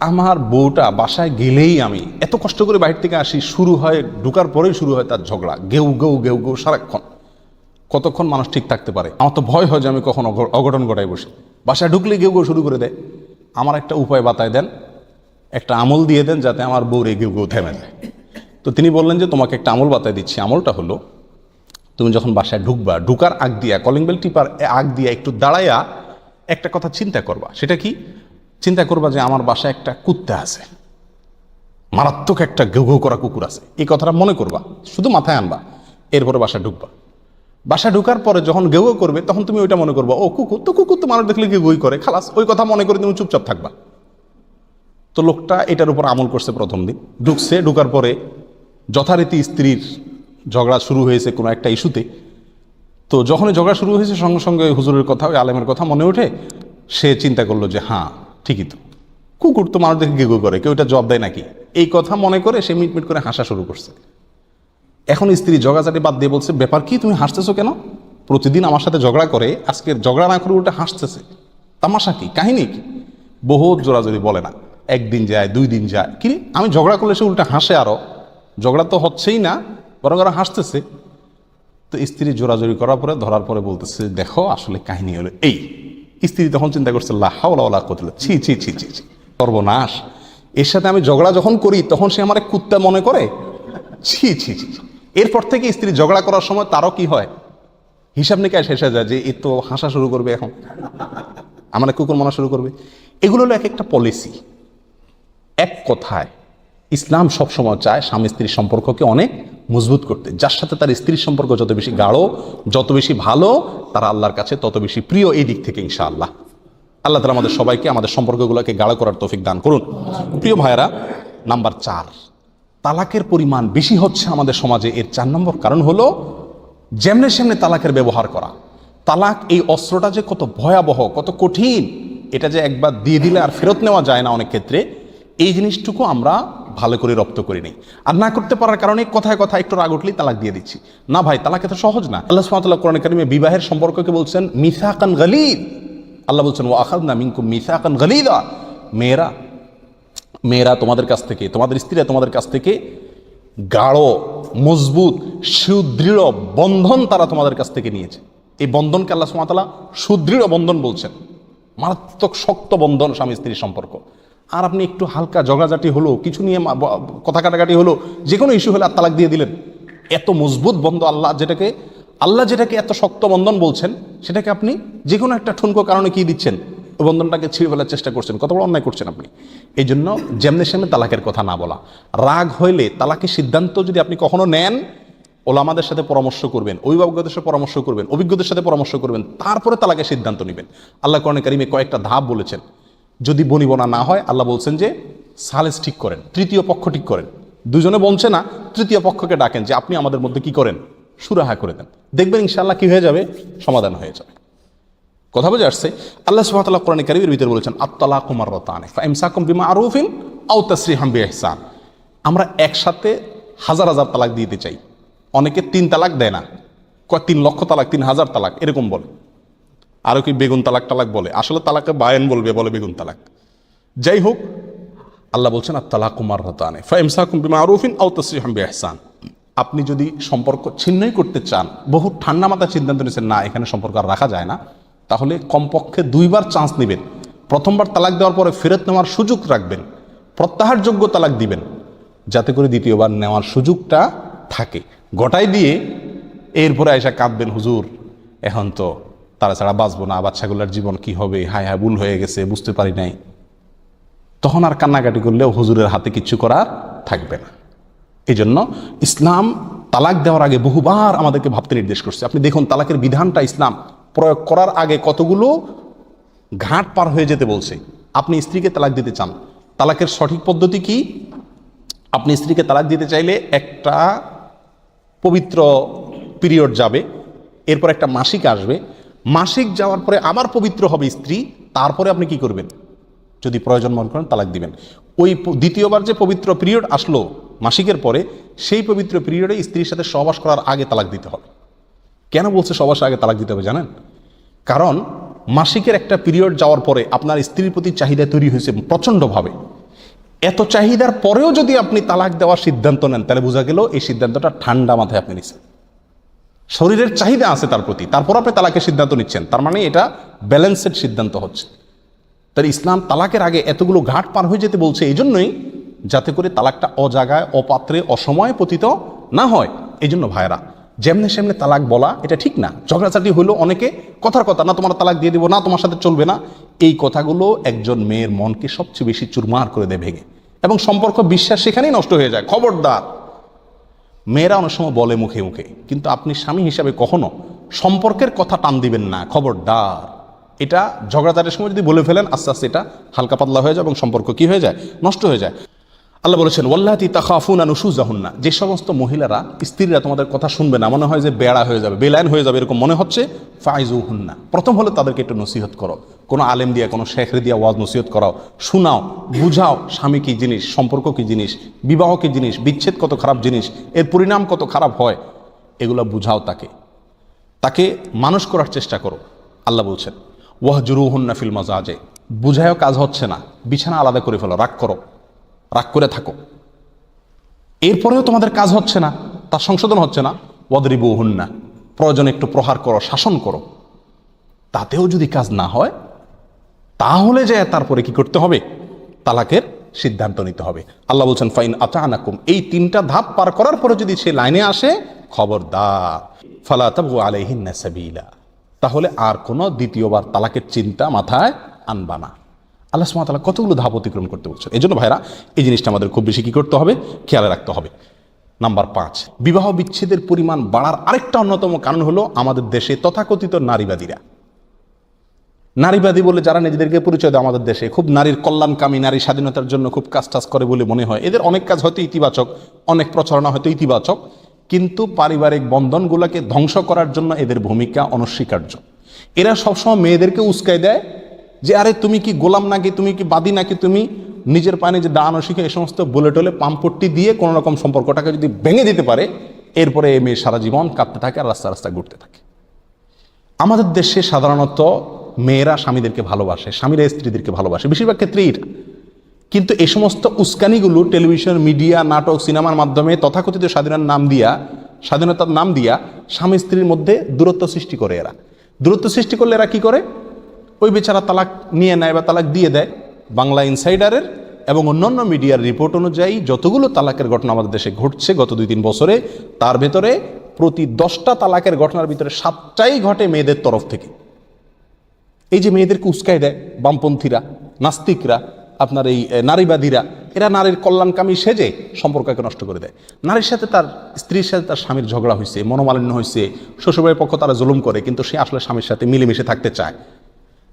আমার বউটা বাসায় গেলেই আমি এত কষ্ট করে বাইরে থেকে আসি, শুরু হয়, ঢুকার পরেই শুরু হয় তার ঝগড়া। গেউ গেউ গেউ গেউ সারাক্ষণ। কতক্ষণ মানুষ ঠিক থাকতে পারে? আমার তো ভয় হয় যে আমি কখন অঘটন ঘটাই বসি। বাসায় ঢুকলে গেউ গেউ শুরু করে দেয়। আমার একটা উপায় বাতায় দেন, একটা আমল দিয়ে দেন যাতে আমার বউরে গেউ গেউ থেমে যায়। তো তিনি বললেন যে, তোমাকে একটা আমল বাতায় দিচ্ছি। আমলটা হলো, তুমি যখন বাসায় ঢুকবা, ঢুকার আগ দিয়া কলিং বেল টিপার আগ দিয়া একটু দাঁড়াইয়া একটা কথা চিন্তা করবা। সেটা কি? চিন্তা করবা যে আমার বাসায় একটা কুত্তা আছে। মারাত্মক একটা ঘেউ ঘেউ করা কুকুর আছে। এই কথাটা মনে করবা, শুধু মাথায় আনবা, এরপরে বাসা ঢুকবা। বাসা ঢুকার পরে যখন গেউ করবে, তখন তুমি ওইটা মনে করবা, ও কুকুর, তো কুকুর তো মানুষ দেখলে গেউই করে, খালাস, ওই কথা মনে করে তুমি চুপচাপ থাকবা। তো লোকটা এটার উপর আমল করছে প্রথম দিন। ঢুকছে, ঢুকার পরে যথারীতি স্ত্রীর ঝগড়া শুরু হয়েছে কোনো একটা ইস্যুতে। তো যখনই ঝগড়া শুরু হয়েছে, সঙ্গে সঙ্গে হুজুরের কথা, ওই আলেমের কথা মনে ওঠে সে চিন্তা করল যে হ্যাঁ ঠিকই তো। কুকুর তো মানুষ দেখে গেগো করে, কেউ এটা জব দেয় নাকি? এই কথা মনে করে সে মিট মিট করে হাসা শুরু করছে। এখন স্ত্রী ঝগড়াঝাটি বাদ দিয়ে বলছে, ব্যাপার কি? তুমি হাসতেছো কেন? প্রতিদিন আমার সাথে ঝগড়া করে, আজকের ঝগড়া না করে উল্টা হাসতেছে। তামাশা কি? কাহিনী কি? বহুত জোরাজোরি বলে না। একদিন যায়, দুই দিন যায়। কি আমি ঝগড়া করলে সে উল্টা হাসে আরও? ঝগড়া তো হচ্ছেই না, বরং আরও হাসতেছে। তো স্ত্রী জোরাজোরি করার পরে ধরার পরে বলতেছে, দেখো, আসলে কাহিনী হলো এই। স্ত্রী তখন চিন্তা করছে লাহাওলা করতে ছি ছি ছি ছি ছি, সর্বনাশ। এর সাথে আমি ঝগড়া যখন করি, তখন সে আমার কুত্তা মনে করে? ছি ছি ছি। এরপর থেকে স্ত্রী ঝগড়া করার সময় তারও কি হয়? হিসাব নিকাশ শেষ হয়ে যায় যে, এ তো হাসা শুরু করবে এখন। আমার কুকুর মানা শুরু করবে। এগুলো হলো এক একটা পলিসি এক কথায়, ইসলাম সবসময় চায় স্বামী স্ত্রীর সম্পর্ককে অনেক মজবুত করতে। যার সাথে তার স্ত্রীর সম্পর্ক যত বেশি গাঢ়, যত বেশি ভালো, তারা আল্লাহর কাছে তত বেশি প্রিয় এই দিক থেকে ইনশাআল্লাহ। আল্লাহ তালা আমাদের সবাইকে আমাদের সম্পর্কগুলোকে গাঢ় করার তৌফিক দান করুন। প্রিয় ভাইয়েরা, নাম্বার চার, তালাকের পরিমাণ বেশি হচ্ছে আমাদের সমাজে এর চার নম্বর কারণ হলো যেমনে সেমনে তালাকের ব্যবহার করা। তালাক এই অস্ত্রটা যে কত ভয়াবহ, কত কঠিন, এটা যে একবার দিয়ে দিলে আর ফেরত নেওয়া যায় না অনেক ক্ষেত্রে, এই জিনিসটুকু আমরা ভালো করে রপ্ত করি নেই। আর না করতে পারার কারণে কথায় কথায় একটু রাগ উঠলেই তালাক দিয়ে দিচ্ছি। না ভাই, তালাক এত সহজ না। আল্লাহ সুমাতাল্লাহ কোরআন কারিমে বিবাহের সম্পর্ককে বলছেন, মিসাকান গালিদ আল্লাহ বলছেন ও আখাদ না মিঙ্কু মিসাকান গালিদা মেয়েরা মেয়েরা তোমাদের কাছ থেকে, তোমাদের স্ত্রীরা তোমাদের কাছ থেকে গাঢ়, মজবুত, সুদৃঢ় বন্ধন তারা তোমাদের কাছ থেকে নিয়েছে। এই বন্ধনকে আল্লাহ সুমাতালা সুদৃঢ় বন্ধন বলছেন। মারাত্মক শক্ত বন্ধন স্বামী স্ত্রীর সম্পর্ক। আর আপনি একটু হালকা ঝগড়াঝাটি হলো, কিছু নিয়ে কথা কাটাকাটি হলো যে কোনো ইস্যু হলে আর তালাক দিয়ে দিলেন। এত মজবুত বন্ধ আল্লাহ যেটাকে আল্লাহ যেটাকে এত শক্ত বন্ধন বলছেন, সেটাকে আপনি যে কোনো একটা ঠুনকো কারণে কি দিচ্ছেন বন্ধনটাকে ছিঁড়ে ফেলার চেষ্টা করছেন, কত বড় অন্যায় করছেন আপনি। এই জন্য যেমনি সেমনি তালাকের কথা না বলা। রাগ হইলে তালাকের সিদ্ধান্ত যদি আপনি কখনো নেন, ওলামাদের সাথে পরামর্শ করবেন, অভিভাবকদের সাথে পরামর্শ করবেন, অভিজ্ঞদের সাথে পরামর্শ করবেন, তারপরে তালাকের সিদ্ধান্ত নেবেন। আল্লাহ করণে কারিমে কয়েকটা ধাপ বলেছেন। যদি বনিবনা না হয়, আল্লাহ বলছেন যে সালেস ঠিক করেন, তৃতীয় পক্ষ ঠিক করেন। দুজনে বলছে না, তৃতীয় পক্ষকে ডাকেন যে আপনি আমাদের মধ্যে কি করেন? সুরাহা করে দেন। দেখবেন ইনশাআল্লাহ কি হয়ে যাবে? সমাধান হয়ে যাবে। কথা বুঝে আসছে? আল্লাহ সুবহানাহু কোরআন কারিমের ভিতরে বলেছেন আত্তালা কুমার রতানে বিমা আরুফিন আও তাসরিহাম বিইহসান। আমরা একসাথে হাজার হাজার তালাক দিতে চাই। অনেকে তিন তালাক দেয় না। কয় তিন লক্ষ তালাক, তিন হাজার তালাক, এরকম বলে। আরও কি বেগুন তালাক তালাক বলে? আসলে তালাকে বায়ন বলবে, বলে বেগুন তালাক। যাই হোক, আল্লাহ বলছেন আর তালাক কুমার রতানে ফাইমসাকুম বিমা আরুফিন আও তাসরিহাম বিইহসান। আপনি যদি সম্পর্ক ছিন্নই করতে চান, বহু ঠান্ডা মাথায় সিদ্ধান্ত নিয়েছেন, না, এখানে সম্পর্ক আর রাখা যায় না, তাহলে কমপক্ষে দুইবার চান্স নেবেন। প্রথমবার তালাক দেওয়ার পরে ফেরত নেওয়ার সুযোগ রাখবেন, প্রত্যাহারযোগ্য তালাক দিবেন, যাতে করে দ্বিতীয়বার নেওয়ার সুযোগটা থাকে। গোটাই দিয়ে এরপরে এসে কাঁদবেন, হুজুর, এখন তো তারা ছাড়া বাঁচবো না, বাচ্চাগুলোর জীবন কি হবে? হায় হায়, ভুল হয়ে গেছে, বুঝতে পারি নাই। তখন আর কান্নাকাটি করলেও হুজুরের হাতে কিছু করার থাকবে না। এই জন্য ইসলাম তালাক দেওয়ার আগে বহুবার আমাদেরকে ভাবতে নির্দেশ করছে। আপনি দেখুন, তালাকের বিধানটা ইসলাম প্রয়োগ করার আগে কতগুলো ঘাট পার হয়ে যেতে বলছে। আপনি স্ত্রীকে তালাক দিতে চান, তালাকের সঠিক পদ্ধতি কি? আপনি স্ত্রীকে তালাক দিতে চাইলে একটা পবিত্র পিরিয়ড যাবে, এরপর একটা মাসিক আসবে মাসিক যাওয়ার পরে আবার পবিত্র হবে স্ত্রী, তারপরে আপনি কি করবেন? যদি প্রয়োজন মনে করেন তালাক দিবেন। ওই দ্বিতীয়বার যে পবিত্র পিরিয়ড আসলো মাসিকের পরে, সেই পবিত্র পিরিয়ডে স্ত্রীর সাথে সহবাস করার আগে তালাক দিতে হবে। কেন বলছে সহবাসের আগে তালাক দিতে হবে জানেন? কারণ মাসিকের একটা পিরিয়ড যাওয়ার পরে আপনার স্ত্রীর প্রতি চাহিদা তৈরি হয়েছে প্রচণ্ডভাবে। এত চাহিদার পরেও যদি আপনি তালাক দেওয়ার সিদ্ধান্ত নেন, তাহলে বোঝা গেল এই সিদ্ধান্তটা ঠান্ডা মাথায় আপনি নিচ্ছেন শরীরের চাহিদা আছে তার প্রতি, তারপর আপনি তালাকের সিদ্ধান্ত নিচ্ছেন। তার মানে এটা ব্যালেন্সের সিদ্ধান্ত হচ্ছে। তার ইসলাম তালাকের আগে এতগুলো ঘাট পার হয়ে যেতে বলছে এই জন্যই যাতে করে তালাকটা অজাগায়, অপাত্রে, অসময়ে পতিত না হয়। এই জন্য ভাইরা যেমনে সেমনে তালাক বলা এটা ঠিক না। ঝগড়াঝাটি হলো অনেকে, কথার কথা, না, তোমার তালাক দিয়ে দিব, না, তোমার সাথে চলবে না। এই কথাগুলো একজন মেয়ের মনকে সবচেয়ে বেশি চুরমার করে দেয় ভেঙে। এবং সম্পর্ক, বিশ্বাস সেখানেই নষ্ট হয়ে যায়। খবরদার মেয়েরা অনেক সময় বলে মুখে মুখে। কিন্তু আপনি স্বামী হিসাবে কখনো সম্পর্কের কথা টান দিবেন না। খবরদার। এটা ঝগড়াঝাটের সময় যদি বলে ফেলেন, আস্তে আস্তে এটা হালকা পাতলা হয়ে যায় এবং সম্পর্ক কি হয়ে যায়? নষ্ট হয়ে যায়। আল্লাহ বলেছেন ওল্লাহাতি তাকাফুনা নুসুজাহুন্না। যে সমস্ত মহিলারা, স্ত্রীরা তোমাদের কথা শুনবে না। মনে হয় যে বেড়া হয়ে যাবে, বেলাইন হয়ে যাবে, এরকম মনে হচ্ছে। ফাইজু হুন্না প্রথম হলে তাদেরকে একটু নসিহত করো। কোনো আলেম দিয়া, কোনো শেখরে দিয়া ওয়াজ নসিহত করাও। শোনাও, বুঝাও স্বামী কি জিনিস, সম্পর্ক কী জিনিস, বিবাহ কি জিনিস, বিচ্ছেদ কত খারাপ জিনিস, এর পরিণাম কত খারাপ হয়, এগুলো বুঝাও তাকে। তাকে মানুষ করার চেষ্টা করো, আল্লাহ বলছেন। ওয়াহ জুরু জুরুহুন্না ফিল মাজাজে। বুঝায়ও কাজ হচ্ছে না। বিছানা আলাদা করে ফেলো, রাগ করো। রাগ করে থাকো। এরপরেও তোমাদের কাজ হচ্ছে না তার সংশোধন হচ্ছে না। ওয়াদরিবু হুন্না প্রয়োজন একটু প্রহার করো, শাসন করো। তাতেও যদি কাজ না হয়, তাহলে যে তারপরে কি করতে হবে? তালাকের সিদ্ধান্ত নিতে হবে। আল্লাহ বলছেন, ফাইন আচানাকুম এই তিনটা ধাপ পার করার পরে যদি সে লাইনে আসে, খবরদার। ফালা তাবু আলাইহিন সাবিলা। তাহলে আর কোনো দ্বিতীয়বার তালাকের চিন্তা মাথায় আনবা না। আল্লাহ সুমাতালা কতগুলো ধাপ অতিক্রম করতে বলছেন। এই জন্য ভাইরা, এই জিনিসটা আমাদের খুব বেশি কি করতে হবে? খেয়াল রাখতে হবে। নাম্বার পাঁচ, বিবাহ বিচ্ছেদের পরিমাণ বাড়ার আরেকটা অন্যতম কারণ হলো আমাদের দেশে তথাকথিত নারীবাদীরা। নারীবাদী বলে যারা নিজেদেরকে পরিচয় দেয়, আমাদের দেশে খুব নারীর কল্যাণকামী, নারী স্বাধীনতার জন্য খুব কাজ টাজ করে বলে মনে হয়। এদের অনেক কাজ হয়তো ইতিবাচক, অনেক প্রচারণা হয়তো ইতিবাচক, কিন্তু পারিবারিক বন্ধনগুলোকে ধ্বংস করার জন্য এদের ভূমিকা অনস্বীকার্য। এরা সবসময় মেয়েদেরকে উস্কাই দেয় যে আরে তুমি কি গোলাম নাকি, তুমি কি বাদী নাকি, তুমি নিজের পায়ে যে দাঁড়ানো শিখে এই সমস্ত বলে টলে পাম্পট্টি দিয়ে কোনো রকম সম্পর্কটাকে যদি ভেঙে দিতে পারে, এরপরে এই মেয়ে সারা জীবন কাঁদতে থাকে আর রাস্তা রাস্তা ঘুরতে থাকে। আমাদের দেশে সাধারণত মেয়েরা স্বামীদেরকে ভালোবাসে, স্বামীরা স্ত্রীদেরকে ভালোবাসে, বেশিরভাগ ক্ষেত্রেই এটা। কিন্তু এই সমস্ত উস্কানিগুলো টেলিভিশন, মিডিয়া, নাটক, সিনেমার মাধ্যমে তথাকথিত স্বাধীনতার নাম দিয়া, স্বাধীনতার নাম দিয়া স্বামী স্ত্রীর মধ্যে দূরত্ব সৃষ্টি করে এরা। দূরত্ব সৃষ্টি করলে এরা কি করে? ওই বেচারা তালাক নিয়ে নেয় বা তালাক দিয়ে দেয় বাংলা ইনসাইডারের এবং অন্যান্য মিডিয়ার রিপোর্ট অনুযায়ী যতগুলো তালাকের ঘটনা আমাদের দেশে ঘটছে গত দুই তিন বছরে, তার ভেতরে প্রতি দশটা তালাকের ঘটনার ভিতরে সাতটাই ঘটে মেয়েদের তরফ থেকে। এই যে মেয়েদেরকে উস্কাই দেয় বামপন্থীরা, নাস্তিকরা, আপনার এই নারীবাদীরা, এরা নারীর কল্যাণকামী সেজে সম্পর্ককে নষ্ট করে দেয়। নারীর সাথে তার, স্ত্রীর সাথে তার স্বামীর ঝগড়া হয়েছে, মনোমালিন্য হয়েছে, শ্বশুরবাড়ির পক্ষ তারা জুলুম করে, কিন্তু সে আসলে স্বামীর সাথে মিলেমিশে থাকতে চায়।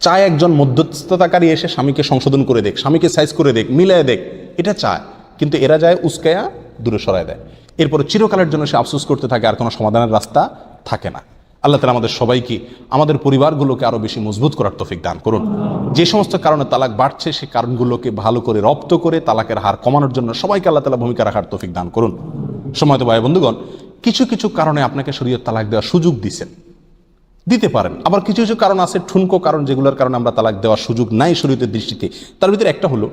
চায় একজন মধ্যস্থতাকারী এসে স্বামীকে সংশোধন করে দেখ, স্বামীকে সাইজ করে দেখ, মিলায় দেখ, এটা চায়। কিন্তু এরা যায় উস্কায়া দূরে সরায় দেয়। এরপর চিরকালের জন্য সে আফসোস করতে থাকে, আর কোনো সমাধানের রাস্তা থাকে না। আল্লাহ তালা আমাদের সবাইকে, আমাদের পরিবারগুলোকে আরও বেশি মজবুত করার তৌফিক দান করুন। যে সমস্ত কারণে তালাক বাড়ছে সেই কারণগুলোকে ভালো করে রপ্ত করে তালাকের হার কমানোর জন্য সবাইকে আল্লাহ তালা ভূমিকা রাখার তৌফিক দান করুন। সময় তো ভাই বন্ধুগণ, কিছু কিছু কারণে আপনাকে শরীয়ত তালাক দেওয়ার সুযোগ দিছেন দিতে পারেন। আবার কিছু কিছু কারণ আছে, ঠুনকো কারণ যেগুলোর কারণে আমরা তালাক দেওয়ার সুযোগ নাই শরীরের দৃষ্টিতে। তার ভিতরে একটা হলো,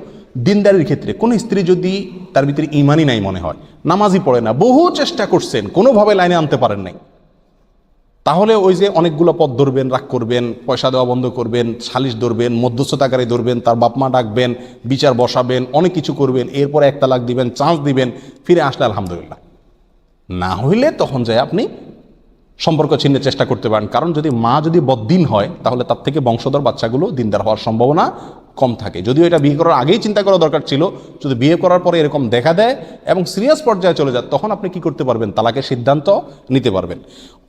দিনদারির ক্ষেত্রে কোনো স্ত্রী যদি তার ভিতরে ইমানই নাই মনে হয়, নামাজই পড়ে না, বহু চেষ্টা করছেন, কোনোভাবে লাইনে আনতে পারেন নাই। তাহলে ওই যে অনেকগুলো পথ ধরবেন, রাগ করবেন, পয়সা দেওয়া বন্ধ করবেন, সালিশ ধরবেন, মধ্যস্থতাকারী ধরবেন, তার বাপ মা ডাকবেন, বিচার বসাবেন, অনেক কিছু করবেন, এরপরে এক তালাক দিবেন, চান্স দিবেন, ফিরে আসলে আলহামদুলিল্লাহ। না হইলে তখন যায় আপনি সম্পর্ক ছিন্নের চেষ্টা করতে পারেন। কারণ যদি মা যদি বদ্দিন হয়, তাহলে তার থেকে বংশধর বাচ্চাগুলো দিনদার হওয়ার সম্ভাবনা কম থাকে। যদিও এটা বিয়ে করার আগেই চিন্তা করা দরকার ছিল, যদি বিয়ে করার পরে এরকম দেখা দেয় এবং সিরিয়াস পর্যায়ে চলে যায়, তখন আপনি কি করতে পারবেন? তালাকের সিদ্ধান্ত নিতে পারবেন।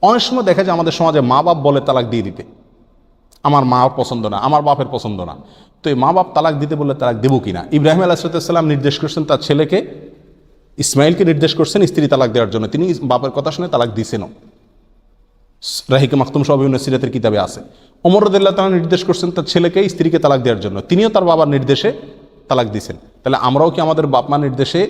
অনেক সময় দেখা যায় আমাদের সমাজে মা বাপ বলে তালাক দিয়ে দিতে। আমার মা পছন্দ না, আমার বাপের পছন্দ না। তো এই মা বাপ তালাক দিতে বললে তালাক দেবো কিনা? ইব্রাহিম আলাহিসাল্লাম নির্দেশ করছেন তার ছেলেকে, ইসমাইলকে নির্দেশ করছেন স্ত্রী তালাক দেওয়ার জন্য। তিনি বাপের কথা শুনে তালাক দিয়েছেনও রাহিকে মাকতুম সহ বিভিন্ন সিরাতের কিতাবে আছে। অমর রদুল্লাহ তালা নির্দেশ করছেন তার ছেলেকে, স্ত্রীকে তালাক দেওয়ার জন্য। তিনিও তার বাবার নির্দেশে তালাক দিয়েছেন। তাহলে আমরাও কি আমাদের বাপ মা নির্দেশে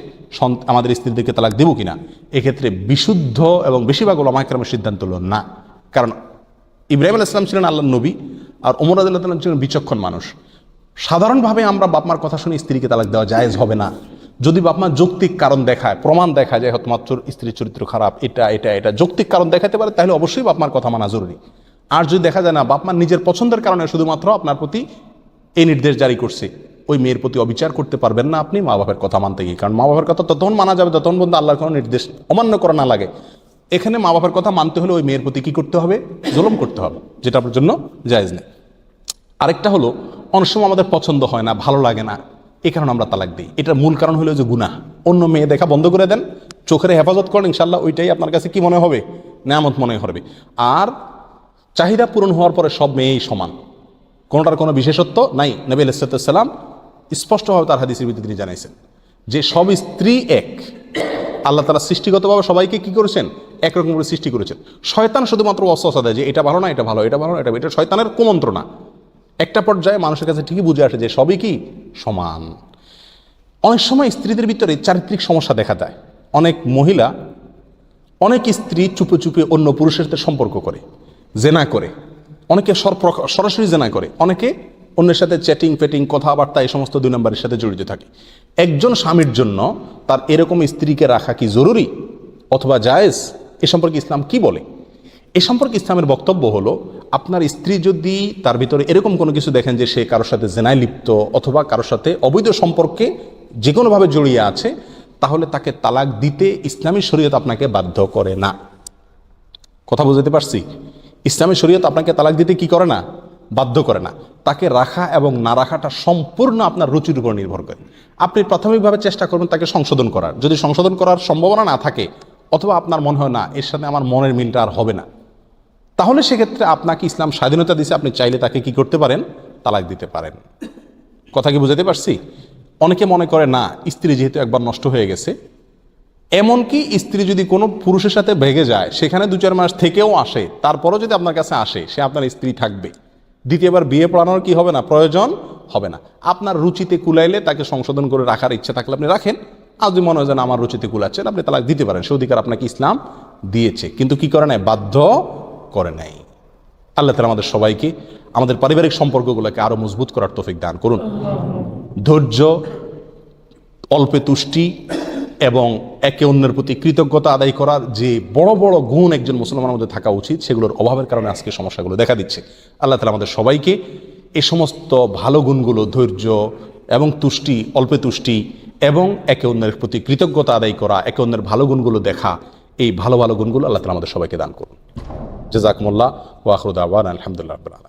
আমাদের স্ত্রীদেরকে তালাক দেবো কিনা? এক্ষেত্রে বিশুদ্ধ এবং বেশিরভাগ ওলামাইকরামের সিদ্ধান্ত হলো না। কারণ ইব্রাহিম আল ইসলাম ছিলেন আল্লাহ নবী আর ওমর আদুল্লাহ ছিলেন বিচক্ষণ মানুষ। সাধারণভাবে আমরা বাপমার কথা শুনে স্ত্রীকে তালাক দেওয়া জায়েজ হবে না। যদি বাপমা যৌক্তিক কারণ দেখায়, প্রমাণ দেখায় যে হয়তো মাত্র স্ত্রীর চরিত্র খারাপ, এটা এটা এটা যৌক্তিক কারণ দেখাতে পারে, তাহলে অবশ্যই বাপমার কথা মানা জরুরি। আর যদি দেখা যায় না বাপমার নিজের পছন্দের কারণে শুধুমাত্র আপনার প্রতি এই নির্দেশ জারি করছে, ওই মেয়ের প্রতি অবিচার করতে পারবেন না আপনি, মা বাবার কথা মানতে গিয়ে। কারণ মা বাবার কথা ততক্ষণ মানা যাবে, ততক্ষণ পর্যন্ত আল্লাহর কোনো নির্দেশ অমান্য করা না লাগে। এখানে মা বাবার কথা মানতে হলে ওই মেয়ের প্রতি কি করতে হবে? জুলুম করতে হবে, যেটা আপনার জন্য জায়জ নেই। আরেকটা হলো, অনেক সময় আমাদের পছন্দ হয় না, ভালো লাগে না এই কারণে আমরা তালাক দিই। এটার মূল কারণ হলো যে গুনাহ। অন্য মেয়ে দেখা বন্ধ করে দেন, চোখের হেফাজত করেন ইনশাল্লাহ ওইটাই আপনার কাছে কি মনে হবে? নেয়ামত মনে হবে। আর চাহিদা পূরণ হওয়ার পরে সব মেয়েই সমান। কোনোটার কোনো বিশেষত্ব? নাই। নবী আলাইসালাম স্পষ্টভাবে তার হাদিসের ভিত্তি তিনি জানাইছেন যে সব স্ত্রী এক। আল্লাহ তারা সৃষ্টিগতভাবে সবাইকে কি করেছেন? একরকম করে সৃষ্টি করেছেন। শয়তান শুধুমাত্র অস্বস্থা দেয় যে এটা ভালো না, এটা ভালো এটা ভালো না, এটা এটা শয়তানের কুমন্ত্রণা। একটা পর্যায়ে মানুষের কাছে ঠিকই বুঝে আসে যে সবই কি? সমান। অনেক সময় স্ত্রীদের ভিতরে চারিত্রিক সমস্যা দেখা যায় অনেক মহিলা অনেক স্ত্রী চুপে চুপে অন্য পুরুষের সাথে সম্পর্ক করে, জেনা করে। অনেকে সরাসরি জেনা করে, অনেকে অন্যের সাথে চ্যাটিং ফেটিং কথাবার্তা এই সমস্ত দুই নম্বরের সাথে জড়িত থাকে। একজন স্বামীর জন্য তার এরকম স্ত্রীকে রাখা কি জরুরি অথবা জায়েজ? এ সম্পর্কে ইসলাম কি বলে? এ সম্পর্কে ইসলামের বক্তব্য হলো আপনার স্ত্রী যদি তার ভিতরে এরকম কোনো কিছু দেখেন যে সে কারোর সাথে জেনায় লিপ্ত অথবা কারোর সাথে অবৈধ সম্পর্কে যে কোনোভাবে জড়িয়ে আছে, তাহলে তাকে তালাক দিতে ইসলামী শরীয়ত আপনাকে বাধ্য করে না। কথা বুঝতে পারছি? ইসলামী শরীয়ত আপনাকে তালাক দিতে কি করে না? বাধ্য করে না। তাকে রাখা এবং না রাখাটা সম্পূর্ণ আপনার রুচির উপর নির্ভর করে। আপনি প্রাথমিকভাবে চেষ্টা করবেন তাকে সংশোধন করার। যদি সংশোধন করার সম্ভাবনা না থাকে, অথবা আপনার মনে হয়, না, এর সাথে আমার মনের মিলটা আর হবে না। তাহলে সেক্ষেত্রে আপনাকে ইসলাম স্বাধীনতা দিছে, আপনি চাইলে তাকে কি করতে পারেন? তালাক দিতে পারেন। কথা কি বুঝাতে পারছি? অনেকে মনে করে, না, স্ত্রী যেহেতু একবার নষ্ট হয়ে গেছে। এমনকি স্ত্রী যদি কোনো পুরুষের সাথে ভেগে যায়, সেখানে দু চার মাস থেকেও আসে, তারপরও যদি আপনার কাছে আসে, সে আপনার স্ত্রী থাকবে। দ্বিতীয়বার বিয়ে পড়ানোর কি হবে না? প্রয়োজন হবে না। আপনার রুচিতে কুলাইলে তাকে সংশোধন করে রাখার ইচ্ছা থাকলে আপনি রাখেন। আর যদি মনে হয় যেন আমার রুচিতে কুলাচ্ছেন আপনি তালাক দিতে পারেন। সে অধিকার আপনাকে ইসলাম দিয়েছে। কিন্তু কি করে নাই বাধ্য করে নাই। আল্লাহ তালা আমাদের সবাইকে আমাদের পারিবারিক সম্পর্কগুলোকে আরও মজবুত করার তৌফিক দান করুন। ধৈর্য, অল্পে তুষ্টি এবং একে অন্যের প্রতি কৃতজ্ঞতা আদায় করার যে বড় বড় গুণ একজন মুসলমানের মধ্যে থাকা উচিত, সেগুলোর অভাবের কারণে আজকে সমস্যাগুলো দেখা দিচ্ছে। আল্লাহ তালা আমাদের সবাইকে এ সমস্ত ভালো গুণগুলো, ধৈর্য এবং তুষ্টি, অল্পে তুষ্টি এবং একে অন্যের প্রতি কৃতজ্ঞতা আদায় করা, একে অন্যের ভালো গুণগুলো দেখা, এই ভালো ভালো গুণগুলো আল্লাহ তালা আমাদের সবাইকে দান করুন। جزاكم الله وآخر دعوانا الحمد لله رب العالمين.